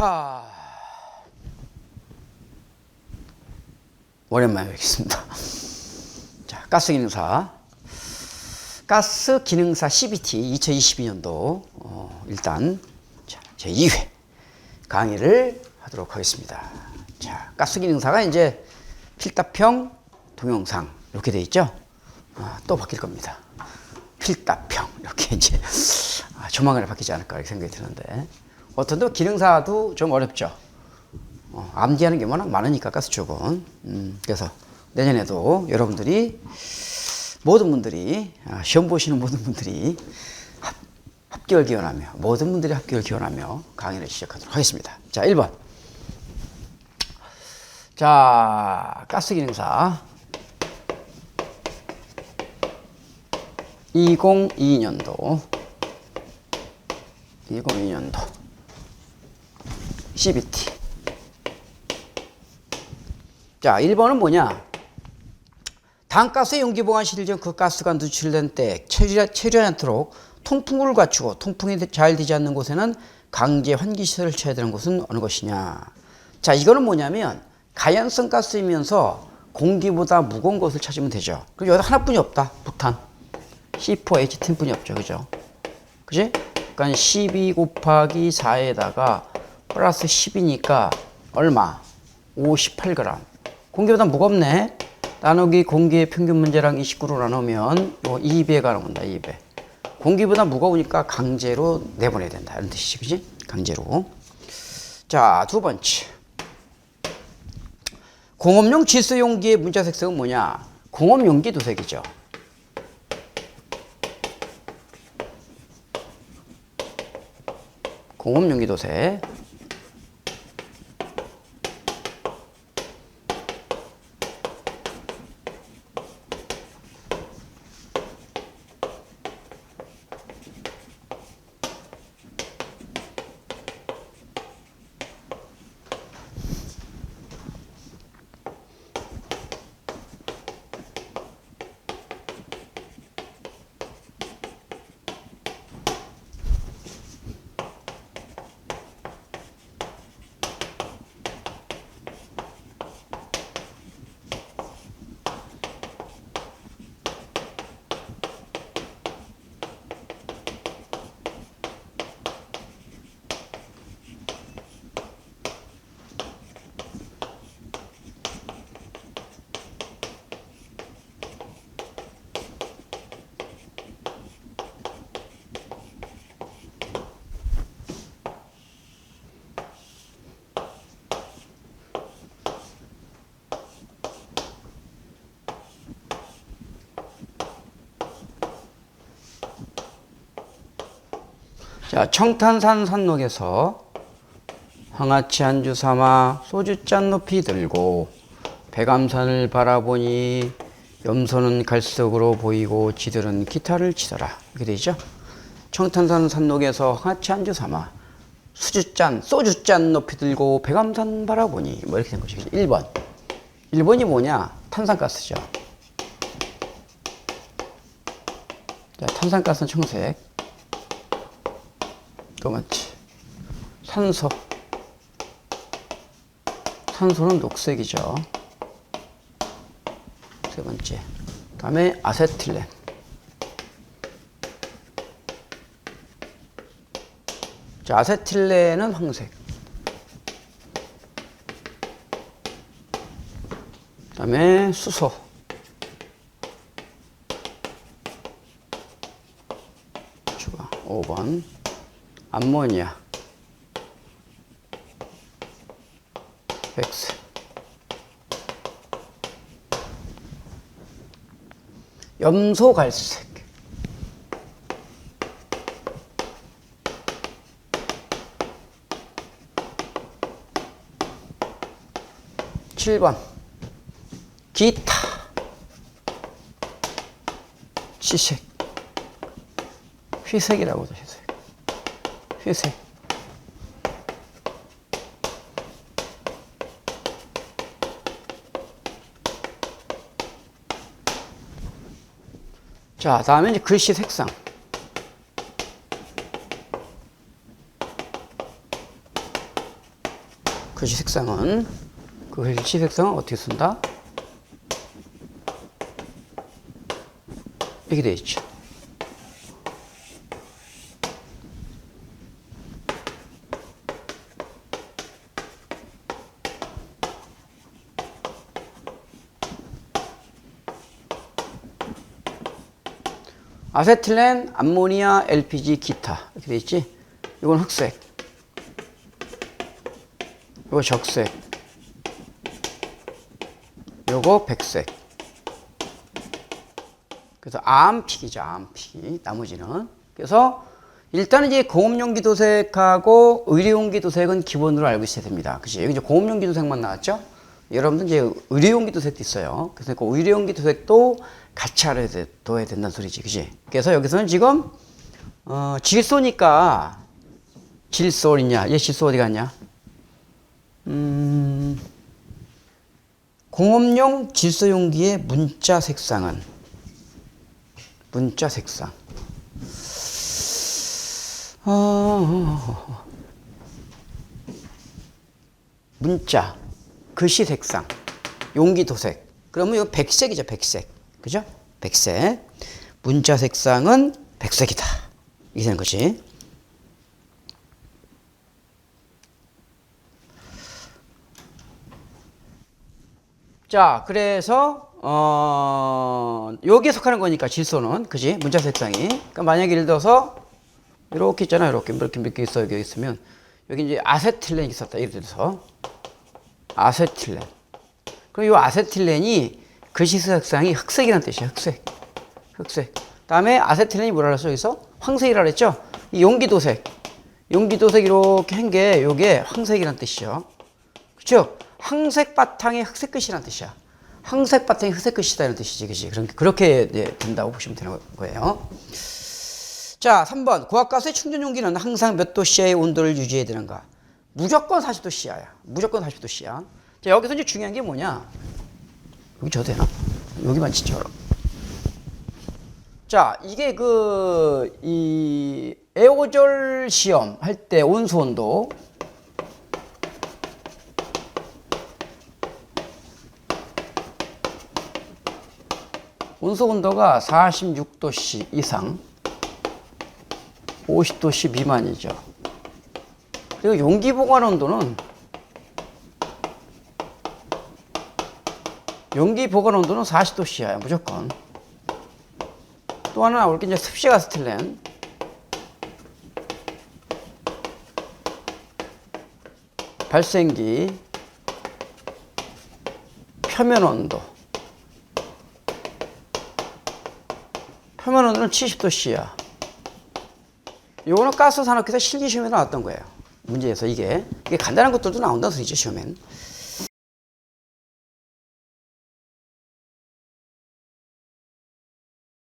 자, 오랜만에 뵙겠습니다. 자, 가스 기능사. 가스 기능사 CBT 2022년도 어, 일단 자, 제 2회 강의를 하도록 하겠습니다. 자, 가스 기능사가 이제 필답형 동영상 이렇게 돼 있죠. 아, 또 바뀔 겁니다. 필답형 이렇게 이제 아, 조만간에 바뀌지 않을까 이렇게 생각이 드는데 어떤 또 기능사도 좀 어렵죠. 어, 암기하는 게 워낙 많으니까 가스 쪽은 음, 그래서 내년에도 여러분들이 모든 분들이 아, 시험 보시는 모든 분들이 합, 합격을 기원하며 모든 분들이 합격을 기원하며 강의를 시작하도록 하겠습니다. 자, 1번. 자, 가스 기능사 2022년도 2022년도 CBT 자, 1번은 뭐냐? 단가스 용기 보관실 중그 가스가 누출된 때 체류하지 않도록 통풍구를 갖추고 통풍이 잘 되지 않는 곳에는 강제 환기 시설을 쳐야 되는 곳은 어느 것이냐? 자, 이거는 뭐냐면 가연성 가스이면서 공기보다 무거운 것을 찾으면 되죠. 그럼 여기다 하나뿐이 없다. 부탄. C4H10뿐이 없죠. 그죠? 그지? 그러니까 12 곱하기 4에다가 플러스 10이니까 얼마? 58g. 공기보다 무겁네. 나누기 공기의 평균 문제랑 29로 나누면 뭐 2배가 나온다. 2배. 공기보다 무거우니까 강제로 내보내야 된다. 이런 뜻이지. 그지? 강제로. 자, 두 번째. 공업용 질소 용기의 문자 색상은 뭐냐? 공업 용기 도색이죠. 공업 용기 도색. 자, 청탄산 산록에서 황하치 한 주 삼아 소주잔 높이 들고 백암산을 바라보니 염소는 갈색으로 보이고 지들은 기타를 치더라. 이렇게 되죠. 청탄산 산록에서 황하치 한 주 삼아 수주잔, 소주잔 높이 들고 백암산 바라보니 뭐 이렇게 된 거죠. 1번. 1번이 뭐냐? 탄산가스죠. 자, 탄산가스는 청색. 두 번째 산소. 산소는 녹색이죠. 세 번째. 다음에 아세틸렌. 자 아세틸렌은 황색. 다음에 수소. 추가. 5번 암모니아 백색 염소 갈색. 칠번. 기타. 시색. 휘색이라고 도 휘색 회색. 자, 다음에 이제 글씨 색상. 글씨 색상은 그 글씨 색상은 어떻게 쓴다? 이렇게 돼 있죠. 아세틸렌, 암모니아, LPG, 기타 이렇게 돼 있지. 이건 흑색, 이거 적색, 요거 백색. 그래서 암픽이죠, 암픽. 나머지는. 그래서 일단은 이제 공업용기 도색하고 의료용기 도색은 기본으로 알고 있어야 됩니다. 그치? 여기 이제 공업용기 도색만 나왔죠? 여러분들 이제 의료용기 도색도 있어요. 그래서 그 의료용기 도색도 같이 알아야 돼, 둬야 된다는 소리지. 그치? 그래서 여기서는 지금, 어, 질소니까, 질소 어디냐? 얘 질소 어디 갔냐? 음, 공업용 질소용기의 문자 색상은 문자 색상. 어, 문자 글씨 색상 용기 도색. 그러면 이거 백색이죠, 백색. 그죠? 백색. 문자 색상은 백색이다. 이게 되는 거지. 자, 그래서 어, 여기에 속하는 거니까 질소는 그지? 문자 색상이. 그러니까 만약에 예를 들어서 이렇게 있잖아요. 이렇게 이렇게 이렇게 있어 여기 있으면 여기 이제 아세틸렌이 있었다. 예를 들어서 아세틸렌. 그럼 이 아세틸렌이 글씨 색상이 흑색이라는 뜻이에요. 흑색. 흑색. 다음에 아세틸렌이 뭐라 그랬어? 여기서 황색이라 그랬죠? 이 용기도색. 용기도색 이렇게 한 게 요게 황색이라는 뜻이죠. 그렇죠? 황색 바탕에 흑색 끝이라는 뜻이야. 황색 바탕에 흑색 끝이다 이런 뜻이지, 그지? 그렇게 이제 된다고 보시면 되는 거예요. 자, 3번 고압가스의 충전 용기는 항상 몇 도씨의 온도를 유지해야 되는가? 무조건 40도씨야. 무조건 40도씨야. 자, 여기서 이제 중요한 게 뭐냐? 여기 저 되나? 여기만 진짜. 자, 이게 그, 이, 에어졸 시험 할 때 온수 온도. 온수 온도가 46도씨 이상, 50도씨 미만이죠. 그리고 용기 보관 온도는 용기 보관 온도는 40도씨야 무조건. 또 하나 나올 게 이제 습식 아스틸렌. 발생기 표면 온도 표면 온도는 70도씨야. 요거는 가스 산업기사 실기 시험에 나왔던 거예요. 문제에서 이게 이게 간단한 것들도 나온다는 소리죠 시험엔.